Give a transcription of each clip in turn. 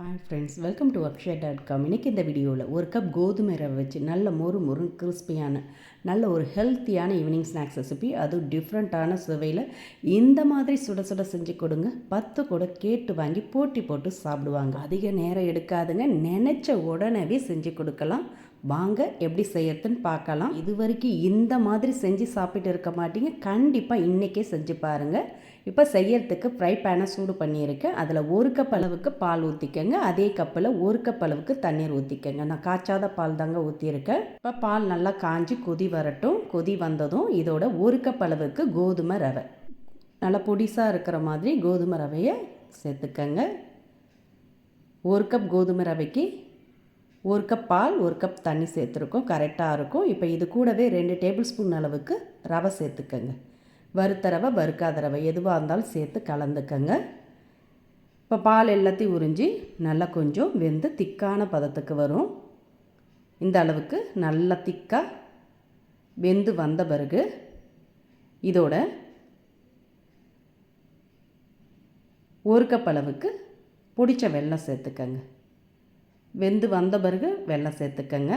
Hi friends welcome to Akshaya dot com இன்றைக்கி இந்த வீடியோவில் ஒரு கப் கோதுமை ரவை வச்சு நல்ல மொறு மொறு கிறிஸ்பியான நல்ல ஒரு ஹெல்த்தியான ஈவினிங் ஸ்நாக்ஸ் ரெசிபி அதுவும் டிஃப்ரெண்ட்டான சுவையில் இந்த மாதிரி சுட சுட செஞ்சு கொடுங்க. பத்து கூட கேட்டு வாங்கி போட்டி போட்டு சாப்பிடுவாங்க. அதிக நேரம் எடுக்காதுங்க. நினச்ச உடனே செஞ்சு கொடுக்கலாம். வாங்க எப்படி செய்யறதுன்னு பார்க்கலாம். இது வரைக்கும் இந்த மாதிரி செஞ்சு சாப்பிட்டு இருக்க மாட்டீங்க. கண்டிப்பாக இன்றைக்கே செஞ்சு பாருங்கள் இப்போ செய்யறதுக்கு ஃப்ரை பேனை சூடு பண்ணியிருக்கேன் அதில் ஒரு கப் அளவுக்கு பால் ஊற்றிக்கங்க அதே கப்பில் ஒரு கப் அளவுக்கு தண்ணீர் ஊற்றிக்கங்க நான் காய்ச்சாத பால் தாங்க ஊற்றியிருக்கேன் இப்போ பால் நல்லா காஞ்சி கொதி வரட்டும். கொதி வந்ததும் இதோட ஒரு கப் அளவுக்கு கோதுமை ரவை. நல்லா பொடிசாக இருக்கிற மாதிரி கோதுமை ரவையை சேர்த்துக்கங்க. ஒரு கப் கோதுமை ரவைக்கு ஒரு கப் பால் ஒரு கப் தண்ணி சேர்த்துருக்கோம். கரெக்டாக இருக்கும். இப்போ இது கூடவே ரெண்டு டேபிள் ஸ்பூன் அளவுக்கு ரவை சேர்த்துக்கோங்க. வறுத்த ரவை வறுக்காத ரவை எதுவாக இருந்தாலும் சேர்த்து கலந்துக்கங்க. இப்போ பால் எல்லாத்தையும் உறிஞ்சி நல்லா கொஞ்சம் வெந்து திக்கான பதத்துக்கு வரும். இந்த அளவுக்கு நல்லா திக்காக வெந்து வந்த பிறகு இதோட ஒரு கப் அளவுக்கு பிடிச்ச வெல்லம் சேர்த்துக்கங்க. வெந்து வந்த பிறகு வெள்ளம் சேர்த்துக்கங்க.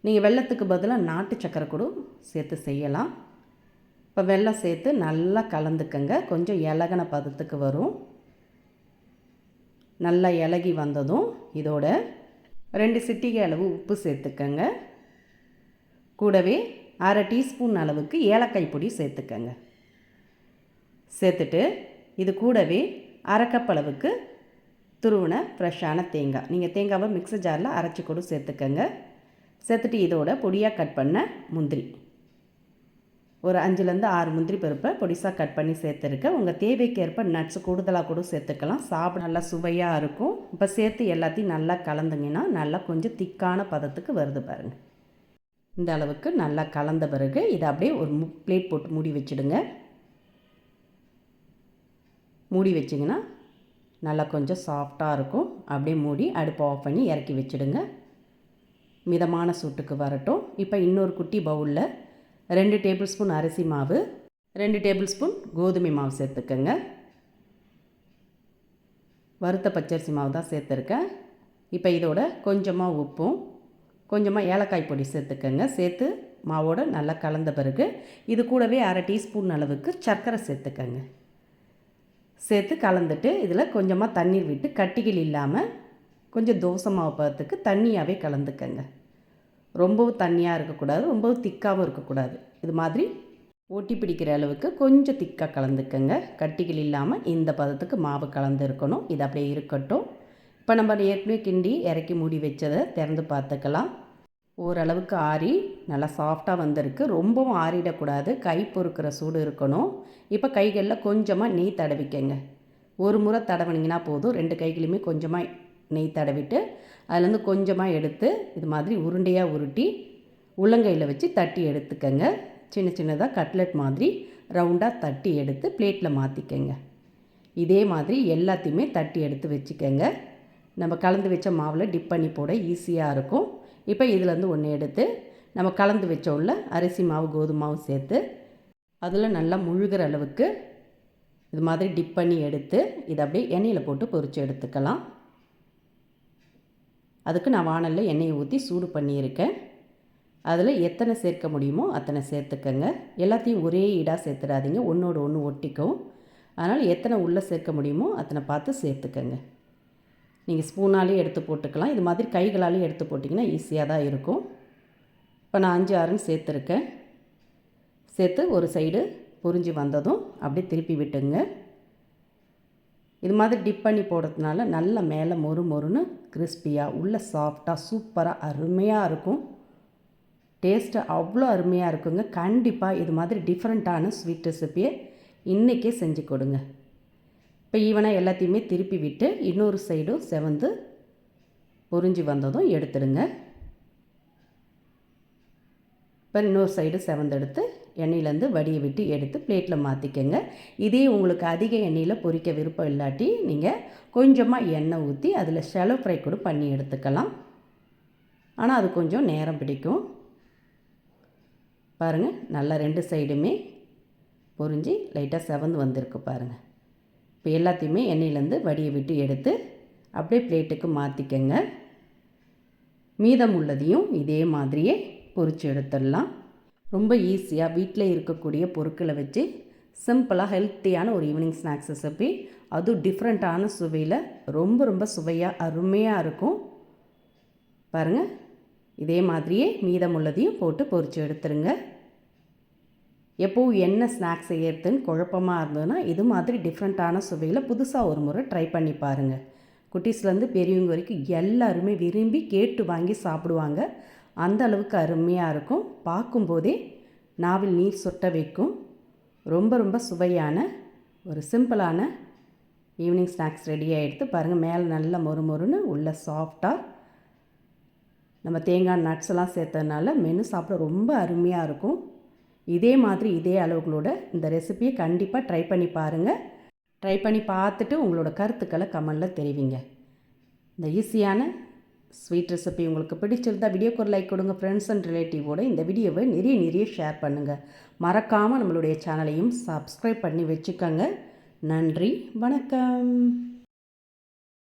நீங்கள் வெள்ளத்துக்கு பதிலாக நாட்டு சக்கரை கூட சேர்த்து செய்யலாம். இப்போ வெல்லம் சேர்த்து நல்லா கலந்துக்கங்க. கொஞ்சம் இலகின பதத்துக்கு வரும். நல்லா இலகி வந்ததும் இதோட ரெண்டு சிட்டிகை அளவு உப்பு சேர்த்துக்கங்க. கூடவே அரை டீஸ்பூன் அளவுக்கு ஏலக்காய் பொடி சேர்த்துக்கங்க. சேர்த்துட்டு இது கூடவே அரை கப் அளவுக்கு துருவின ஃப்ரெஷ்ஷான தேங்காய். நீங்கள் தேங்காவை மிக்சர் ஜாரில் அரைச்சி கூட சேர்த்துக்கங்க. சேர்த்துட்டு இதோட பொடியாக கட் பண்ண முந்திரி. ஒரு அஞ்சுலேருந்து ஆறு முந்திரி பருப்பை பொடிசாக கட் பண்ணி சேர்த்துருக்கேன் உங்கள் தேவைக்கேற்ப நட்ஸ் கூடுதலாக கூட சேர்த்துக்கலாம். சாப்பிட நல்லா சுவையாக இருக்கும். இப்போ சேர்த்து எல்லாத்தையும் நல்லா கலந்துங்கன்னா நல்லா கொஞ்சம் திக்கான பதத்துக்கு வருது பாருங்கள் இந்த அளவுக்கு நல்லா கலந்த பிறகு இதை அப்படியே ஒரு மு பிளேட் போட்டு மூடி வச்சுடுங்க. மூடி வச்சிங்கன்னா நல்லா கொஞ்சம் சாஃப்டாக இருக்கும். அப்படியே மூடி அடுப்பு ஆஃப் பண்ணி இறக்கி வச்சுடுங்க. மிதமான சூட்டுக்கு வரட்டும். இப்போ இன்னொரு குட்டி பவுலில் ரெண்டு டேபிள் ஸ்பூன் அரிசி மாவு ரெண்டு டேபிள் ஸ்பூன் கோதுமை மாவு சேர்த்துக்கோங்க. வறுத்த பச்சரிசி மாவு தான் சேர்த்துருக்கேன். இப்போ இதோட கொஞ்சமாக உப்பும் கொஞ்சமாக ஏலக்காய் பொடி சேர்த்துக்கோங்க. சேர்த்து மாவோடு நல்லா கலந்த பிறகு இது கூடவே அரை டீஸ்பூன் அளவுக்கு சர்க்கரை சேர்த்துக்கோங்க. சேர்த்து கலந்துட்டு இதில் கொஞ்சமாக தண்ணீர் விட்டு கட்டிகள் இல்லாமல் கொஞ்சம் தோசை மாவு பதத்துக்கு தண்ணியாகவே கலந்துக்கங்க. ரொம்பவும் தண்ணியாக இருக்கக்கூடாது ரொம்பவும் திக்காகவும் இருக்கக்கூடாது. இது மாதிரி ஒட்டி பிடிக்கிற அளவுக்கு கொஞ்சம் திக்காக கலந்துக்கங்க. கட்டிகள் இல்லாமல் இந்த பதத்துக்கு மாவு கலந்து இருக்கணும் இது அப்படியே இருக்கட்டும். இப்போ நம்ம ஏற்கனவே கிண்டி இறக்கி மூடி வச்சதை திறந்து பார்த்துக்கலாம். ஓரளவுக்கு ஆறி நல்லா சாஃப்டாக வந்திருக்கு. ரொம்பவும் ஆறிடக்கூடாது. கை பொறுக்கிற சூடு இருக்கணும். இப்போ கைகளில் கொஞ்சமாக நெய் தடவிக்கங்க. ஒரு முறை தடவினீங்கன்னா போதும். ரெண்டு கைகளையுமே கொஞ்சமாக நெய் தடவிட்டு அதுலேருந்து கொஞ்சமாக எடுத்து இது மாதிரி உருண்டையாக உருட்டி உள்ளங்கையில் வச்சு தட்டி எடுத்துக்கங்க. சின்ன சின்னதாக கட்லெட் மாதிரி ரவுண்டாக தட்டி எடுத்து பிளேட்டில் மாற்றிக்கங்க இதே மாதிரி எல்லாத்தையுமே தட்டி எடுத்து வச்சுக்கோங்க. நம்ம கலந்து வச்ச மாவில் டிப் பண்ணி போட ஈஸியாக இருக்கும். இப்போ இதுலேருந்து ஒன்று எடுத்து நம்ம கலந்து வச்ச உள்ள அரிசி மாவு கோதுமை மாவு சேர்த்து அதில் நல்லா முழுகிற அளவுக்கு இது மாதிரி டிப் பண்ணி எடுத்து இதை அப்படியே எண்ணெயில் போட்டு பொறிச்சு எடுத்துக்கலாம். அதுக்கு நான் வானலில் எண்ணெயை ஊற்றி சூடு பண்ணியிருக்கேன். அதில் எத்தனை சேர்க்க முடியுமோ அத்தனை சேர்த்துக்கங்க. எல்லாத்தையும் ஒரே ஈடாக சேர்த்துடாதீங்க. ஒன்றோட ஒன்று ஒட்டிக்கும். அதனால் எத்தனை உள்ளே சேர்க்க முடியுமோ அத்தனை பார்த்து சேர்த்துக்கங்க. நீங்கள் ஸ்பூனாலேயே எடுத்து போட்டுக்கலாம். இது மாதிரி கைகளாலேயும் எடுத்து போட்டிங்கன்னா ஈஸியாக தான் இருக்கும். இப்போ நான் அஞ்சு ஆறுன்னு சேர்த்துருக்கேன். சேர்த்து ஒரு சைடு புரிஞ்சு வந்ததும் அப்படியே திருப்பி விட்டுங்க. இது மாதிரி டிப் பண்ணி போடுறதுனால நல்ல மேலே மொறு மொறுன்னு கிறிஸ்பியாக உள்ள சாஃப்டாக சூப்பராக அருமையாக இருக்கும். டேஸ்ட்டு அவ்வளோ அருமையாக இருக்குங்க. கண்டிப்பாக இது மாதிரி டிஃப்ரெண்ட்டான ஸ்வீட் ரெசிப்பியை இன்றைக்கே செஞ்சு கொடுங்க. இப்போ ஈவனாக எல்லாத்தையுமே திருப்பி விட்டு இன்னொரு சைடும் செவந்து பொறிஞ்சு வந்ததும் எடுத்துடுங்க. இப்போ இன்னொரு சைடு செவந்தெடுத்து எண்ணெயிலேருந்து வடியை விட்டு எடுத்து பிளேட்டில் மாற்றிக்கங்க இதே உங்களுக்கு அதிக எண்ணெயில் பொரிக்க விருப்பம் இல்லாட்டி நீங்கள் கொஞ்சமாக எண்ணெய் ஊற்றி அதில் ஷெலோ ஃப்ரை கூட பண்ணி எடுத்துக்கலாம். ஆனால் அது கொஞ்சம் நேரம் பிடிக்கும். பாருங்கள் நல்லா ரெண்டு சைடுமே பொரிஞ்சு லைட்டாக செவந்து வந்திருக்கு பாருங்கள் இப்போ எல்லாத்தையுமே எண்ணெயிலேருந்து வடியை விட்டு எடுத்து அப்படியே பிளேட்டுக்கு மாற்றிக்கங்க மீதம் உள்ளதையும் இதே மாதிரியே பொரிச்சு எடுத்துடலாம். ரொம்ப ஈஸியாக வீட்டில் இருக்கக்கூடிய பொருட்களை வச்சு சிம்பிளாக ஹெல்த்தியான ஒரு ஈவினிங் ஸ்நாக்ஸ் ரெசிபி அதுவும் டிஃப்ரெண்ட்டான சுவையில் ரொம்ப ரொம்ப சுவையாக அருமையாக இருக்கும். பாருங்கள் இதே மாதிரியே மீதமுள்ளதையும் போட்டு பொறிச்சு எடுத்துருங்க. எப்போவும் என்ன ஸ்நாக்ஸ் செய்யறதுன்னு குழப்பமாக இருந்ததுன்னா இது மாதிரி டிஃப்ரெண்ட்டான சுவையில் புதுசாக ஒரு முறை ட்ரை பண்ணி பாருங்கள் குட்டீஸ்லேருந்து பெரியவங்க வரைக்கும் எல்லாருமே விரும்பி கேட்டு வாங்கி சாப்பிடுவாங்க. அந்த அளவுக்கு அருமையாக இருக்கும். பார்க்கும்போதே நாவில் நீர் சொட்ட வைக்கும். ரொம்ப ரொம்ப சுவையான ஒரு சிம்பிளான ஈவினிங் ஸ்நாக்ஸ் ரெடியாக எடுத்து பாருங்கள் மேலே நல்ல மொறு மொறுன்னு உள்ளே சாஃப்டாக நம்ம தேங்காய் நட்ஸ் எல்லாம் சேர்த்ததுனால மெனு சாப்பிட ரொம்ப அருமையாக இருக்கும். இதே மாதிரி இதே அளவுகளோட இந்த ரெசிபியை கண்டிப்பாக ட்ரை பண்ணி பாருங்கள் ட்ரை பண்ணி பார்த்துட்டு உங்களோட கருத்துக்களை கமெண்டில் தெரிவிங்க. இந்த ஈஸியான ஸ்வீட் ரெசிபி உங்களுக்கு பிடிச்சிருந்தா வீடியோக்கு ஒரு லைக் கொடுங்க ஃப்ரெண்ட்ஸ் அண்ட் ரிலேட்டிவோடு இந்த வீடியோவை நிறைய நிறைய ஷேர் பண்ணுங்கள் மறக்காமல் நம்மளுடைய சேனலையும் சப்ஸ்கிரைப் பண்ணி வச்சுக்கோங்க. நன்றி வணக்கம்.